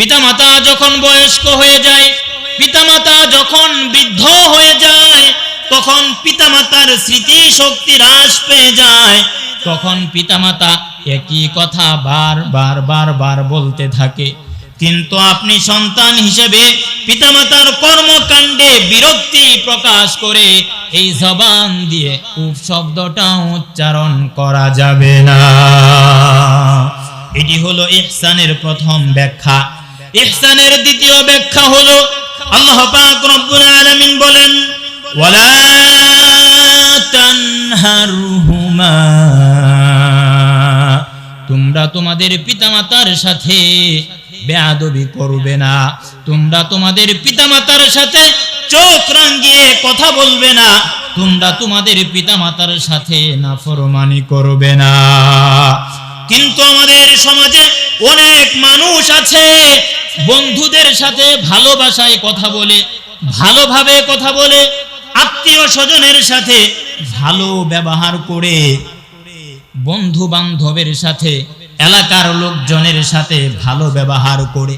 পিতামাতা যখন বয়স্ক হয়ে যায়, পিতামাতা যখন বৃদ্ধ হয়ে যায়, তখন পিতামাতার স্মৃতি শক্তি হ্রাস পেয়ে যায়। তখন পিতামাতা একই কথা বার বার বার বার বলতে থাকে। কিন্তু আপনি সন্তান হিসেবে পিতামাতার কর্মকাণ্ডে বিরক্তি প্রকাশ করে এই জবান দিয়ে উপ শব্দটা উচ্চারণ করা যাবে না। এটি হলো ইহসানের প্রথম ব্যাখ্যা। ইহসানের দ্বিতীয় ব্যাখ্যা হলো, আল্লাহ পাক রব্বুল আলামিন বলেন, ওয়ালা তানহারহুমা। তোমরা তোমাদের পিতামাতার সাথে বেয়াদবি করবে না। তোমরা তোমাদের পিতামাতার সাথে চোখ রাঙ্গিয়ে কথা বলবে না। তোমরা তোমাদের পিতামাতার সাথে নাফরমানি করবে না। কিন্তু আমাদের সমাজে অনেক মানুষ আছে বন্ধুদের সাথে ভালোবাসায় কথা বলে, ভালোভাবে কথা বলে, আত্মীয় স্বজনের সাথে ভালো ব্যবহার করে বন্ধু বান্ধবের সাথে, এলাকার লোকজনের সাথে ভালো ব্যবহার করে।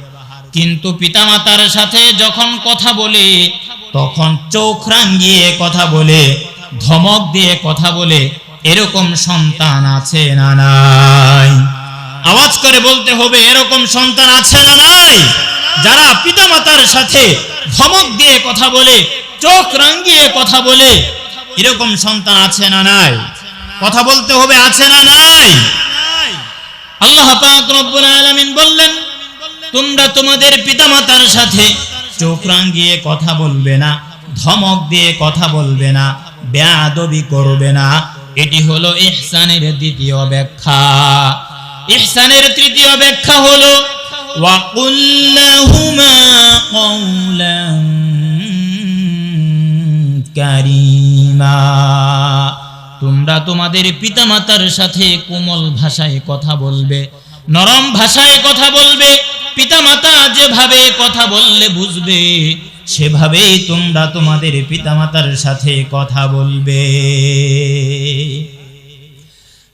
কিন্তু পিতামাতার সাথে যখন কথা বলে, তখন চোখ রাঙ্গিয়ে কথা বলে, ধমক দিয়ে কথা বলে, এরকম সন্তান আছে না নাই? আওয়াজ করে বলতে হবে, এরকম সন্তান আছে না নাই? যারা পিতামাতার সাথে ধমক দিয়ে কথা বলে, চোখ রাঙ্গিয়ে কথা বলে, এরকম সন্তান আছে না নাই? কথা বলতে হবে, আছে না নাই? আল্লাহ পাক রব্বুল আলামিন বললেন, তোমরা তোমাদের পিতামাতার সাথে চোখ রাঙ্গিয়ে কথা বলবে না, ধমক দিয়ে কথা বলবে না, বেয়াদবি করবে না। এটি হলো ইহসানের দ্বিতীয় ব্যাখ্যা। ইহসানের তৃতীয় ব্যাখ্যা হলো ওয়াকুল লাহুমা কওলান কারীমা। তোমরা তোমাদের পিতামাতার সাথে কোমল ভাষায় কথা বলবে, নরম ভাষায় কথা বলবে, পিতামাতা যেভাবে কথা বললে বুঝবে, সেভাবেই তোমরা তোমাদের পিতামাতার সাথে কথা বলবে।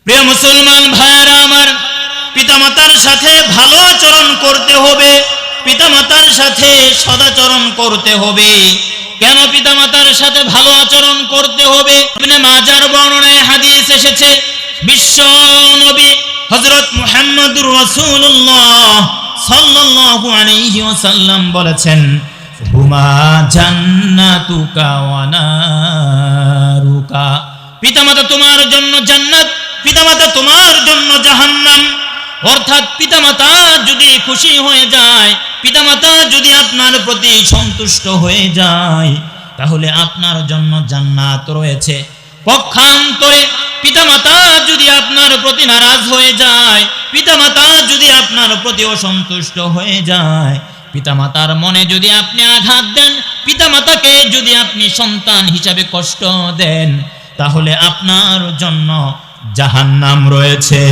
প্রিয় মুসলমান আমার পিতামাতার সাথে ভালো আচরণ করতে হবে, পিতামাতার সাথে সদাচরণ করতে হবে। কেন পিতামাতার সাথে ভালো আচরণ করতে হবে? মাজার বর্ণনায় হাদিস এসেছে, বিশ্ব নবী হযরত মুহাম্মদুর রাসূলুল্লাহ সাল্লাল্লাহু আলাইহি ওয়াসাল্লাম বলেছেন, হুমা জান্নাতুকা ওয়া নারুকা। পিতামাতা তোমার জন্য জান্নাত, পিতামাতা তোমার জন্য জাহান্নাম। অর্থাৎ পিতামাতা যদি খুশি হয়ে যায়, পিতামাতা যদি আপনার প্রতি সন্তুষ্ট হয়ে যায়, তাহলে আপনার জন্য জান্নাত রয়েছে। পক্ষান্তরে পিতামাতা যদি আপনার প্রতি নারাজ হয়ে যায়, পিতামাতা যদি আপনার প্রতি অসন্তুষ্ট হয়ে যায়, পিতামাতার মনে যদি আপনি আঘাত দেন, পিতামাতাকে যদি আপনি সন্তান হিসাবে কষ্ট দেন, তাহলে আপনার জন্য জাহান্নাম রয়েছে।